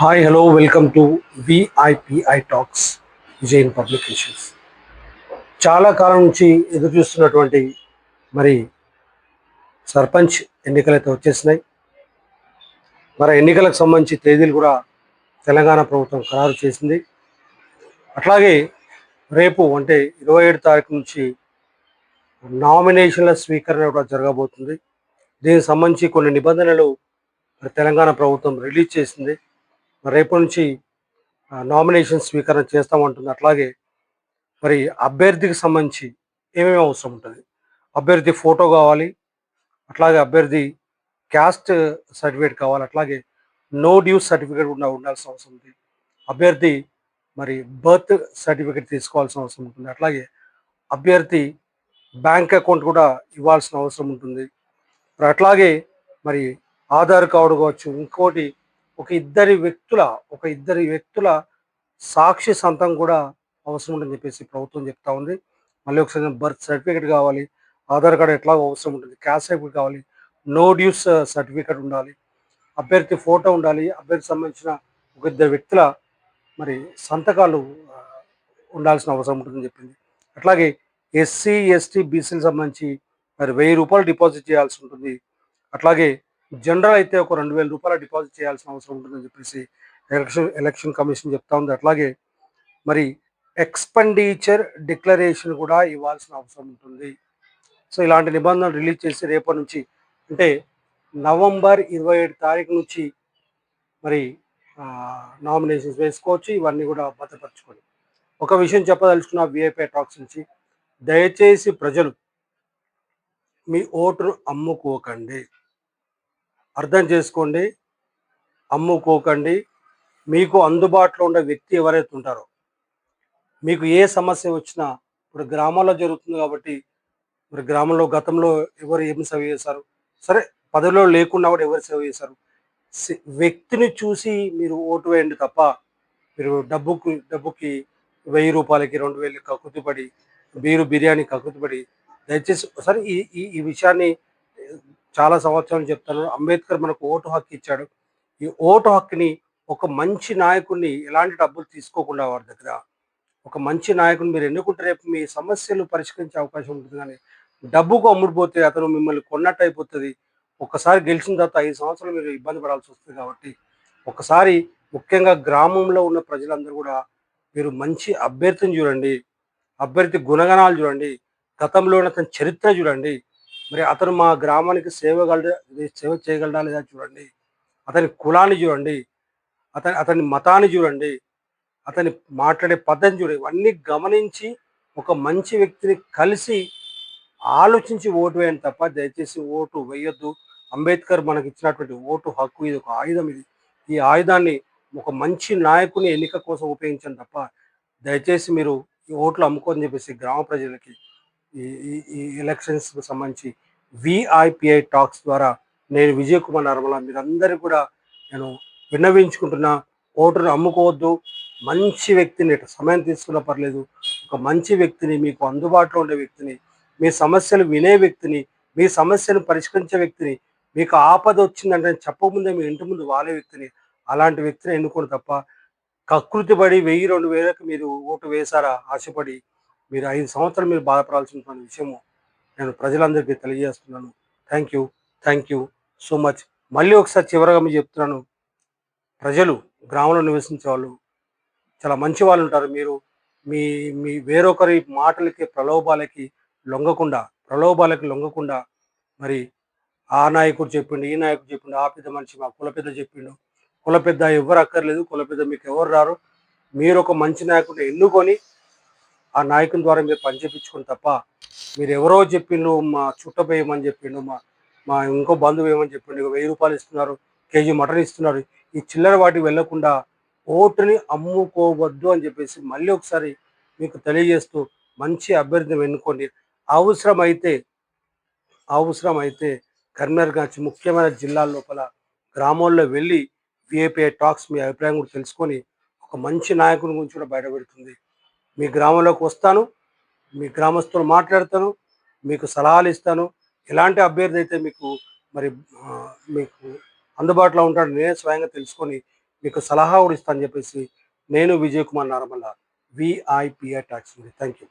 Hi hello welcome to VIPI tax Vijayan publications చాలా కాలం నుంచి ఎదురు చూస్తున్నటువంటి మరి సర్పంచ్ ఎన్నికలైతే వచ్చేసినాయి మరి ఎన్నికలకు సంబంధించి తేదీలు కూడా తెలంగాణ ప్రభుత్వం ఖరారు చేసింది. అట్లాగే రేపు అంటే ఇరవై ఏడు తారీఖు నుంచి నామినేషన్ల స్వీకరణ కూడా జరగబోతుంది. దీనికి సంబంధించి కొన్ని నిబంధనలు మరి తెలంగాణ ప్రభుత్వం రిలీజ్ చేసింది. మరి రేపు నుంచి నామినేషన్ స్వీకరణ చేస్తామంటుంది. అట్లాగే మరి అభ్యర్థికి సంబంధించి ఏమేమి అవసరం ఉంటుంది? అభ్యర్థి ఫోటో కావాలి అట్లాగే అభ్యర్థి క్యాస్ట్ సర్టిఫికేట్ కావాలి అట్లాగే నో డ్యూస్ సర్టిఫికేట్ కూడా ఉండాల్సిన అవసరం ఉంది. అభ్యర్థి మరి బర్త్ సర్టిఫికేట్ తీసుకోవాల్సిన అవసరం ఉంటుంది. అట్లాగే అభ్యర్థి బ్యాంక్ అకౌంట్ కూడా ఇవ్వాల్సిన అవసరం ఉంటుంది. మరి అట్లాగే మరి ఆధార్ కార్డు కావచ్చు ఇంకోటి ఒక ఇద్దరి వ్యక్తుల ఒక ఇద్దరి వ్యక్తుల సాక్షి సంతం కూడా అవసరం ఉంటుందని చెప్పేసి ప్రభుత్వం చెప్తా ఉంది. మళ్ళీ ఒకసారి బర్త్ సర్టిఫికేట్ కావాలి ఆధార్ కార్డు ఎట్లా అవసరం ఉంటుంది క్యాష్ సర్టిఫికేట్ కావాలి నో డ్యూస్ సర్టిఫికేట్ ఉండాలి అభ్యర్థి ఫోటో ఉండాలి అభ్యర్థి సంబంధించిన ఒక ఇద్దరు వ్యక్తుల మరి సంతకాలు ఉండాల్సిన అవసరం ఉంటుందని చెప్పింది. అట్లాగే ఎస్సీ ఎస్టీ బీసీలకు సంబంధించి మరి వెయ్యి రూపాయలు డిపాజిట్ చేయాల్సి ఉంటుంది. అట్లాగే జనరల్ అయితే ఒక రెండు వేల రూపాయల డిపాజిట్ చేయాల్సిన అవసరం ఉంటుందని చెప్పేసి ఎలక్షన్ ఎలక్షన్ కమిషన్ చెప్తా ఉంది. అట్లాగే మరి ఎక్స్పెండిచర్ డిక్లరేషన్ కూడా ఇవ్వాల్సిన అవసరం ఉంటుంది. సో ఇలాంటి నిబంధనలు రిలీజ్ చేసి రేపటి నుంచి అంటే నవంబర్ ఇరవై ఏడు తారీఖు నుంచి మరి నామినేషన్స్ వేసుకోవచ్చు. ఇవన్నీ కూడా భద్రపరచుకొని ఒక విషయం చెప్పదలుచుకున్న విఐపీ టాక్స్ నుంచి దయచేసి ప్రజలు మీ ఓటును అమ్ముకోకండి. అర్థం చేసుకోండి అమ్ముకోకండి. మీకు అందుబాటులో ఉండే వ్యక్తి ఎవరైతే ఉంటారో మీకు ఏ సమస్య వచ్చినా ఇప్పుడు గ్రామాల్లో జరుగుతుంది కాబట్టి మరి గ్రామంలో గతంలో ఎవరు ఏమి సేవ చేశారు? సరే పదవిలో లేకుండా కూడా ఎవరు సేవ చేశారు? వ్యక్తిని చూసి మీరు ఓటు వేయండి తప్ప మీరు డబ్బుకు డబ్బుకి వెయ్యి రూపాయలకి రెండు వేలు కక్కుతుపడి బీరు బిర్యానీ కక్కుతుపడి దయచేసి ఒకసారి ఈ ఈ ఈ విషయాన్ని చాలా సంవత్సరాలు చెప్తాను అంబేద్కర్ మనకు ఓటు హక్కు ఇచ్చాడు. ఈ ఓటు హక్కుని ఒక మంచి నాయకుడిని ఎలాంటి డబ్బులు తీసుకోకుండా వారి దగ్గర ఒక మంచి నాయకుని మీరు ఎన్నుకుంటే రేపు మీ సమస్యలు పరిష్కరించే అవకాశం ఉంటుంది. కానీ డబ్బుకు అమ్ముడుపోతే అతను మిమ్మల్ని కొన్నట్టు అయిపోతుంది. ఒకసారి గెలిచిన తర్వాత ఐదు సంవత్సరాలు మీరు ఇబ్బంది పడాల్సి వస్తుంది కాబట్టి ఒకసారి ముఖ్యంగా గ్రామంలో ఉన్న ప్రజలందరూ కూడా మీరు మంచి అభ్యర్థిని చూడండి. అభ్యర్థి గుణగణాలు చూడండి. గతంలో ఉన్న తన చరిత్ర చూడండి. మరి అతను మా గ్రామానికి సేవగల సేవ చేయగలడా లేదా చూడండి. అతని కులాన్ని చూడండి. అతని అతని మతాన్ని చూడండి. అతని మాట్లాడే పద్ధతిని చూడండి. ఇవన్నీ గమనించి ఒక మంచి వ్యక్తిని కలిసి ఆలోచించి ఓటు వేయండి తప్ప దయచేసి ఓటు వేయొద్దు. అంబేద్కర్ మనకి ఇచ్చినటువంటి ఓటు హక్కు ఇది ఒక ఆయుధం ఇది. ఈ ఆయుధాన్ని ఒక మంచి నాయకుని ఎన్నిక కోసం ఉపయోగించండి తప్ప దయచేసి మీరు ఈ ఓట్లు అమ్ముకొని చెప్పేసి గ్రామ ప్రజలకి ఈ ఈ- ఎలక్షన్స్కి సంబంధించి విఐపిఐ టాక్స్ ద్వారా నేను విజయ్ కుమార్ నర్మల మీరందరూ కూడా నేను విన్నవించుకుంటున్నా ఓటును అమ్ముకోవద్దు మంచి వ్యక్తిని సమయం తీసుకున్నా పర్లేదు ఒక మంచి వ్యక్తిని మీకు అందుబాటులో ఉండే వ్యక్తిని మీ సమస్యలు వినే వ్యక్తిని మీ సమస్యను పరిష్కరించే వ్యక్తిని మీకు ఆపద వచ్చిందంటే చెప్పకముందే మీ ఇంటి ముందు వాలే వ్యక్తిని అలాంటి వ్యక్తిని ఎన్నుకోండి తప్ప కకృతి పడి వెయ్యి రెండు వేలకు మీరు ఓటు వేశారా ఆశపడి మీరు ఐదు సంవత్సరాలు మీరు బాధపడాల్సిన విషయము నేను ప్రజలందరికీ తెలియజేస్తున్నాను. Thank you thank you so much మళ్ళీ ఒకసారి చివరగా మీకు చెప్తున్నాను. ప్రజలు గ్రామంలో నివసించే వాళ్ళు చాలా మంచి వాళ్ళు ఉంటారు. మీరు మీ మీ వేరొకరి మాటలకి ప్రలోభాలకి లొంగకుండా ప్రలోభాలకి లొంగకుండా మరి ఆ నాయకుడు చెప్పిండు ఈ నాయకుడు చెప్పిండు ఆ పెద్ద మనిషి మా కుల పెద్ద చెప్పిండు. కుల పెద్ద ఎవరు అక్కర్లేదు కుల పెద్ద మీకు ఎవరు రారు. మీరు ఒక మంచి నాయకుడిని ఎన్నుకొని ఆ నాయకుని ద్వారా మీరు పనిచేపించుకుని తప్ప మీరు ఎవరో చెప్పిండు మా చుట్టపోయమని చెప్పిండు మా మా ఇంకో బంధువు ఏమని చెప్పిండు వెయ్యి రూపాయలు ఇస్తున్నారు కేజీ మటన్ ఇస్తున్నారు ఈ చిల్లర వాటికి వెళ్ళకుండా ఓటుని అమ్ముకోవద్దు అని చెప్పేసి మళ్ళీ ఒకసారి మీకు తెలియజేస్తూ మంచి అభ్యర్థిని ఎన్నుకోండి. అవసరమైతే అవసరమైతే కరీంనగర్ కాచి ముఖ్యమైన జిల్లాల లోపల గ్రామాల్లో వెళ్ళి విఐపిఐ టాక్స్ మీ అభిప్రాయం కూడా తెలుసుకొని ఒక మంచి నాయకుని గురించి కూడా బయటపెడుతుంది. మీ గ్రామంలోకి వస్తాను మీ గ్రామస్తులు మాట్లాడతాను మీకు సలహాలు ఇస్తాను. ఎలాంటి అభ్యర్థి అయితే మీకు మరి మీకు అందుబాటులో ఉంటాడు నేనే స్వయంగా తెలుసుకొని మీకు సలహా కూడా ఇస్తాను చెప్పేసి నేను Vijay Kumar Naramalla VIPI tax thank you